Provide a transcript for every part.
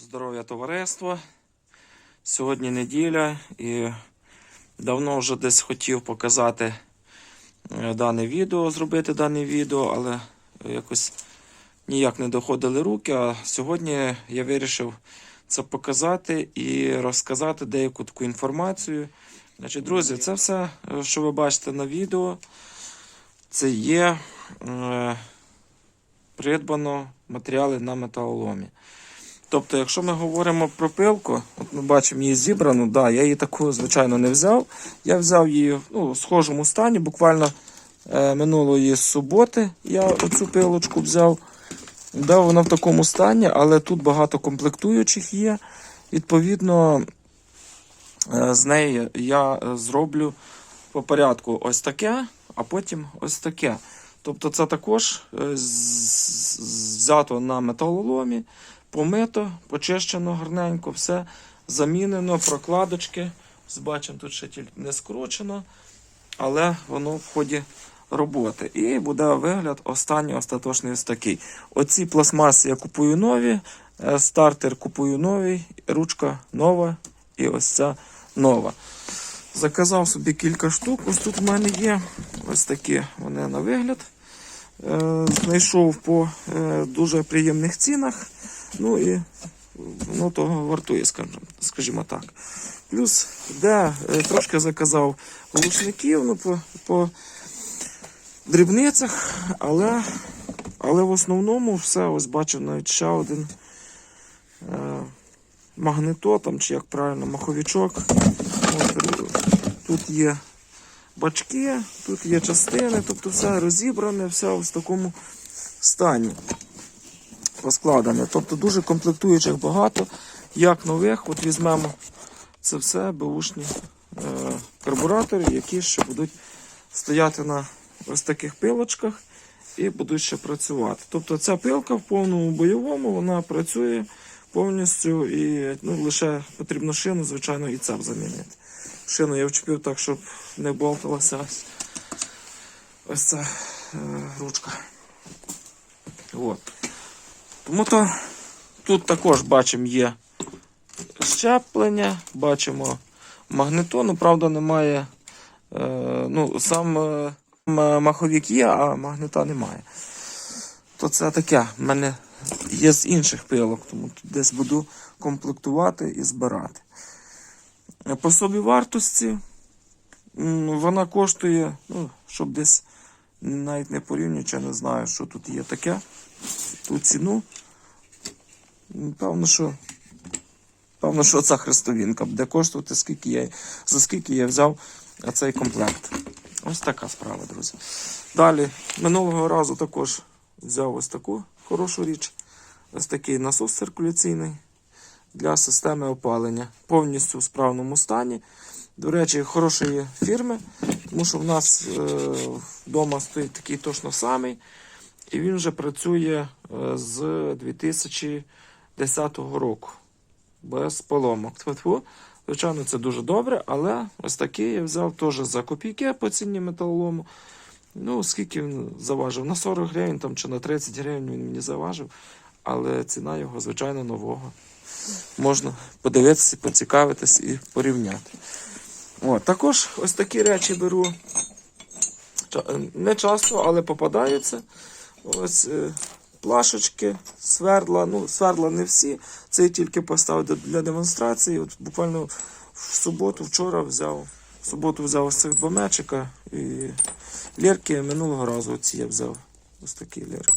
Здоров'я товариство. Сьогодні неділя і давно вже десь хотів показати е, дане відео, зробити дане відео, але якось ніяк не доходили руки. А сьогодні я вирішив це показати і розказати деяку таку інформацію. Значить, друзі, це все, е, що ви бачите на відео, це є е, придбано матеріали на металоломі. Тобто, якщо ми говоримо про пилку, от ми бачимо її зібрану, да, я її таку, звичайно, не взяв. Я взяв її ну, в схожому стані, буквально е, минулої суботи я оцю пилочку взяв. Да, вона в такому стані, але тут багато комплектуючих є. Відповідно, е, з неї я е, зроблю по порядку ось таке, а потім ось таке. Тобто це також е, з- з- взято на металоломі, помито, почищено гарненько, все замінено, прокладочки. Бачимо, тут ще тільки не скручено, але воно в ході роботи. І буде вигляд останній остаточний ось такий. Оці пластмаси я купую нові, е, стартер купую новий, ручка нова і ось ця нова. Заказав собі кілька штук. Ось тут в мене є ось такі вони на вигляд. Е, Знайшов по е, дуже приємних цінах. Ну і воно того вартує, скажімо, так. Плюс, де е, трошки заказав глушників ну, по, по дрібницях, але, але в основному все, ось бачу навіть ще один е, магнито, чи як правильно, маховичок. От, тут є бачки, тут є частини, тобто все розібране, все в такому стані поскладене. Тобто дуже комплектуючих багато, як нових. От візьмемо це все беушні е, карбуратори, які ще будуть стояти на ось таких пилочках і будуть ще працювати. Тобто ця пилка в повному бойовому вона працює повністю і ну, лише потрібно шину, звичайно, і цеп замінити. Шину я вчепив так, щоб не болталася ось, ось ця е, ручка. От. Тому то тут також бачимо є щеплення, бачимо магнитону, правда, немає. Е, ну, сам е, маховік є, а магнита немає. То це таке в мене є з інших пилок, тому десь буду комплектувати і збирати. Е, По собі вартості вона коштує, ну, щоб десь навіть не порівнюючи, не знаю, що тут є таке. Ту ціну. Певно, що. Певно, що ця хрестовинка буде коштувати, скільки я, за скільки я взяв цей комплект. Ось така справа, друзі. Далі, минулого разу також взяв ось таку хорошу річ. Ось такий насос циркуляційний для системи опалення. Повністю в справному стані. До речі, хорошої фірми, тому що в нас е, вдома стоїть такий точно самий. І він вже працює е, з 2010 року. Без поломок. Тьфу-тьфу. Звичайно, це дуже добре, але ось такий я взяв теж за копійки по ціні металолому. Ну, скільки він заважив? На 40 гривень там, чи на 30 гривень він мені заважив, але ціна його, звичайно, нового. Можна подивитися, поцікавитись і порівняти. От, також ось такі речі беру. Не часто, але попадаються. Ось е, плашечки, свердла. Ну, свердла не всі. Це тільки поставив для- для демонстрації. От буквально в суботу, вчора взяв. В суботу взяв ось цих два мечика і лірки минулого разу оці я взяв. Ось такі лірки.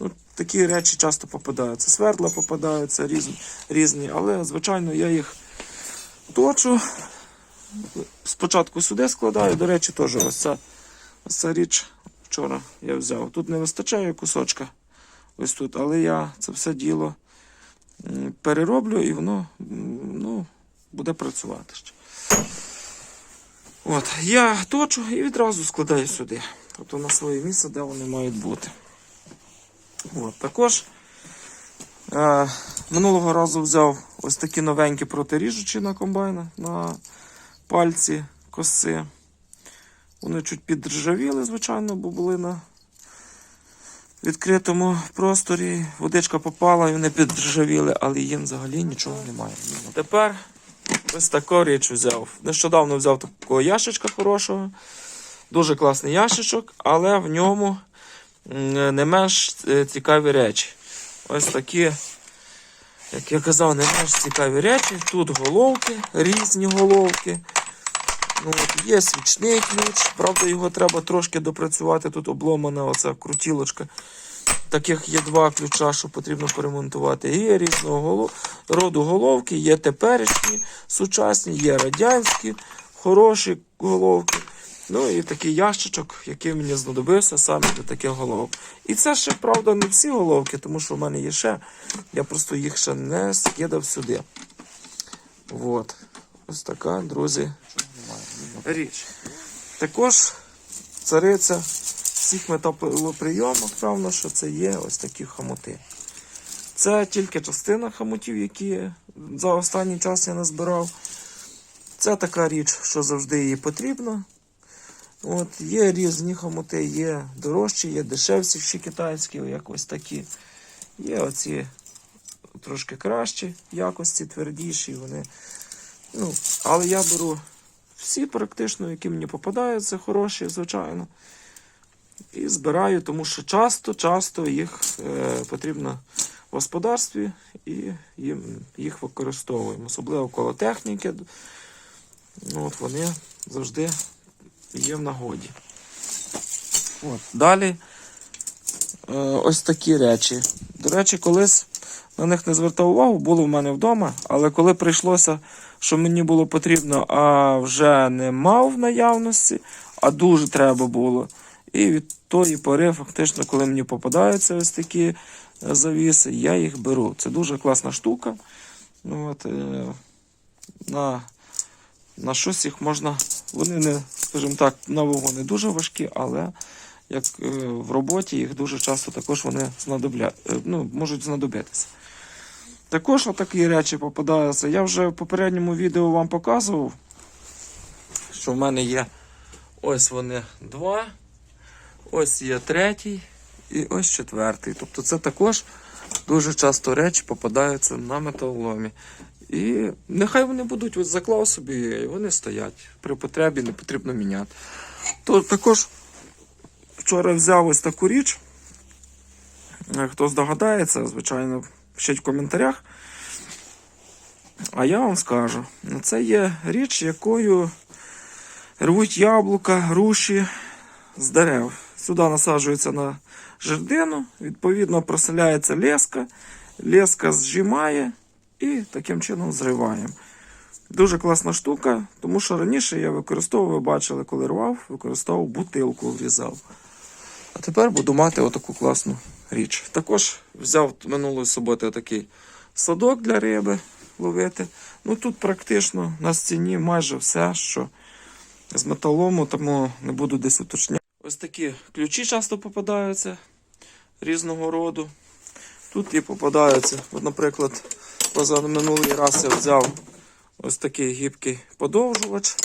Ну, такі речі часто попадаються. Свердла попадаються різні, різні, але звичайно я їх точу. Спочатку сюди складаю. До речі, теж ось ця, ось ця річ вчора я взяв. Тут не вистачає кусочка. Ось тут, але я це все діло перероблю і воно ну, буде працювати ще. От, я точу і відразу складаю сюди. Тобто на своє місце, де вони мають бути. От, також е, минулого разу взяв ось такі новенькі протиріжучі на комбайна на пальці коси. Вони чуть підржавіли, звичайно, бо були на відкритому просторі. Водичка попала і вони підржавіли, але їм взагалі нічого немає. Тепер ось таку річ взяв. Нещодавно взяв такого ящичка хорошого. Дуже класний ящичок, але в ньому не менш е, цікаві речі. Ось такі, як я казав, не менш цікаві речі. Тут головки, різні головки. Ну, от є свічний ключ, правда, його треба трошки допрацювати. Тут обломана оця крутілочка. Таких є два ключа, що потрібно поремонтувати. Є різного роду головки, є теперішні, сучасні, є радянські, хороші головки. Ну і такий ящичок, який мені знадобився саме для таких головок. І це ще, правда, не всі головки, тому що в мене є ще. Я просто їх ще не скидав сюди. От. Ось така, друзі, річ. Також цариця всіх металоприйомах, певно, що це є ось такі хомути. Це тільки частина хомутів, які за останній час я назбирав. Це така річ, що завжди їй потрібно. От, є різні хомути, є дорожчі, є дешевші ще китайські, як ось такі. Є оці трошки кращі якості, твердіші. Вони. Ну, але я беру всі практично, які мені попадаються, хороші, звичайно. І збираю, тому що часто-часто їх е, потрібно в господарстві і їм, їх використовуємо. Особливо коло техніки. Ну, от вони завжди є в нагоді. От. Далі е, ось такі речі. До речі, колись на них не звертав увагу, було в мене вдома, але коли прийшлося, що мені було потрібно, а вже не мав в наявності, а дуже треба було. І від тої пори, фактично, коли мені попадаються ось такі е, завіси, я їх беру. Це дуже класна штука. Ну, От, е, на, на щось їх можна. Вони не, скажімо так, на вагу не дуже важкі, але як е, в роботі їх дуже часто також вони знадобля... ну, можуть знадобитися. Також отакі речі попадаються. Я вже в попередньому відео вам показував, що в мене є ось вони два, ось є третій і ось четвертий. Тобто це також дуже часто речі попадаються на металоломі. І нехай вони будуть, ось заклав собі, і вони стоять. При потребі не потрібно міняти. То також вчора взяв ось таку річ. Хто здогадається, звичайно, пишіть в коментарях. А я вам скажу, ну, це є річ, якою рвуть яблука, груші з дерев. Сюди насаджується на жердину, відповідно проселяється леска, леска зжимає і таким чином зриваємо. Дуже класна штука, тому що раніше я використовував, ви бачили, коли рвав, використовував бутилку, врізав. А тепер буду мати отаку класну річ. Також взяв минулої суботи такий садок для риби ловити. Ну тут практично на стіні майже все, що з металому, тому не буду десь уточняти. Ось такі ключі часто попадаються різного роду. Тут і попадаються. От, наприклад, позаминулий раз я взяв ось такий гібкий подовжувач.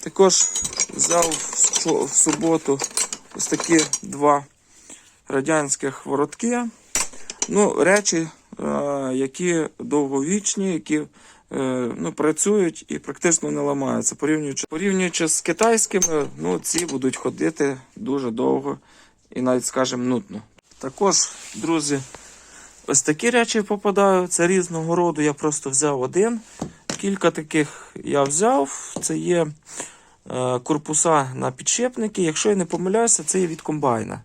Також взяв в суботу ось такі два радянських воротки. Ну, речі, е, які довговічні, які е, ну, працюють і практично не ламаються. Порівнюючи, порівнюючи з китайськими, ну, ці будуть ходити дуже довго і навіть, скажімо, нудно. Також, друзі, ось такі речі попадаю. Це різного роду. Я просто взяв один. Кілька таких я взяв. Це є корпуса на підшипники. Якщо я не помиляюся, це є від комбайна.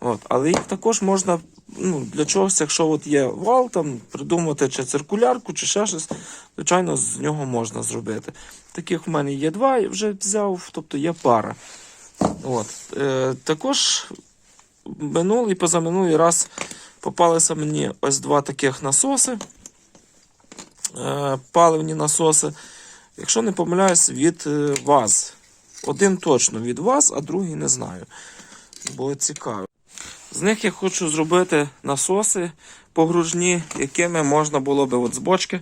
От. Але їх також можна ну, для чогось, якщо от є вал, там, придумати чи циркулярку, чи ще щось, звичайно, з нього можна зробити. Таких в мене є два, я вже взяв, тобто є пара. От. Е, також минулий позаминулий раз попалися мені ось два таких насоси. Е, паливні насоси. Якщо не помиляюсь, від е, ВАЗ. Один точно від ВАЗ, а другий не знаю. Бо цікаво. З них я хочу зробити насоси погружні, якими можна було би от з бочки,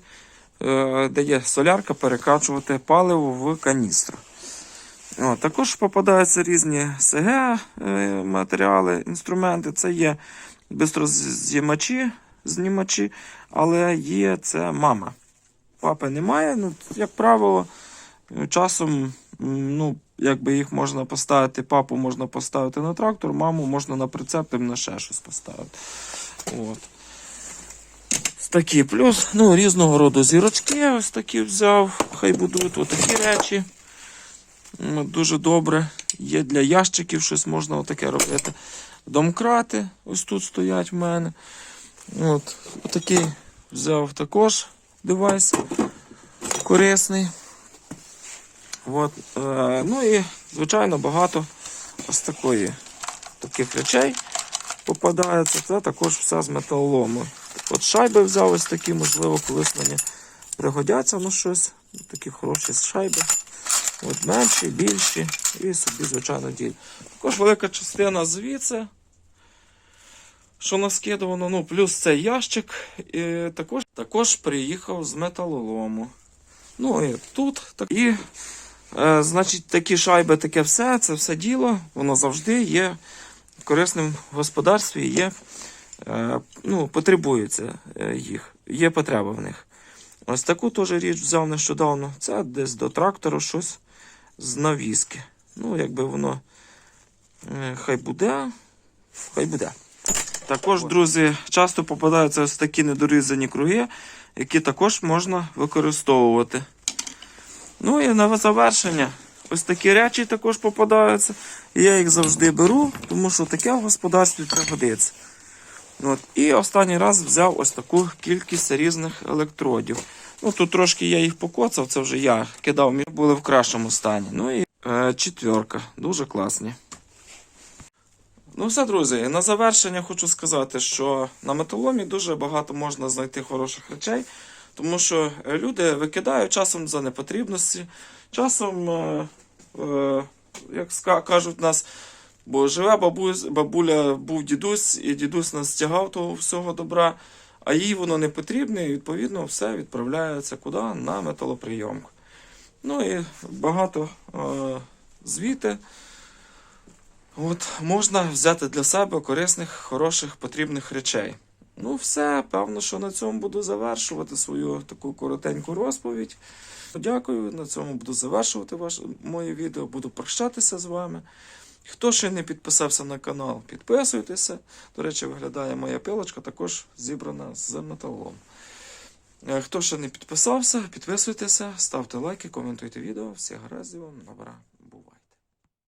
е, де є солярка, перекачувати паливо в каністру. О, також попадаються різні СГ е, матеріали, інструменти. Це є бистроз'ємачі, знімачі, але є це мама. Папи немає. Ну, як правило, часом ну, якби їх можна поставити, папу можна поставити на трактор, маму можна на прицеп, там на ще щось поставити. От. Такі. Плюс ну, різного роду зірочки ось такі взяв. Хай будуть отакі речі. Дуже добре. Є для ящиків щось можна отаке робити. Домкрати ось тут стоять в мене. От, отакий взяв також девайс корисний. От, е, ну і, звичайно, багато ось такої, таких речей попадається. Це також все з металолому. От шайби взяв ось такі, можливо, колись мені пригодяться ну щось. Такі хороші шайби. От менші, більші і собі, звичайно, діль. Також велика частина звідси, що наскидувано, ну, плюс цей ящик, і також, також приїхав з металолому. Ну і тут так. І, е, значить, такі шайби, таке все, це все діло, воно завжди є корисним в господарстві, є, е, ну, потребується е, їх, є потреба в них. Ось таку теж річ взяв нещодавно. Це десь до трактора щось з навіски. Ну, якби воно е, хай буде, хай буде. Також, друзі, часто попадаються ось такі недорізані круги, які також можна використовувати. Ну і на завершення, ось такі речі також попадаються. І я їх завжди беру, тому що таке в господарстві пригодиться. От. І останній раз взяв ось таку кількість різних електродів. Ну, тут трошки я їх покоцав, це вже я кидав, були в кращому стані. Ну і е, четверка, дуже класні. Ну, все, друзі, на завершення хочу сказати, що на металомі дуже багато можна знайти хороших речей, тому що люди викидають часом за непотрібності, часом, е, е, як кажуть нас, бо живе бабусь, бабуля, був дідусь, і дідусь нас стягав того всього добра, а їй воно не потрібне, і відповідно все відправляється куди? На металоприйомку. Ну і багато е, звіти. От, можна взяти для себе корисних, хороших, потрібних речей. Ну, все, певно, що на цьому буду завершувати свою таку коротеньку розповідь. Дякую, на цьому буду завершувати ваше моє відео, буду прощатися з вами. Хто ще не підписався на канал, підписуйтеся. До речі, виглядає моя пилочка, також зібрана з металом. Е, Хто ще не підписався, підписуйтеся, ставте лайки, коментуйте відео. Всіх гараздів вам, добра.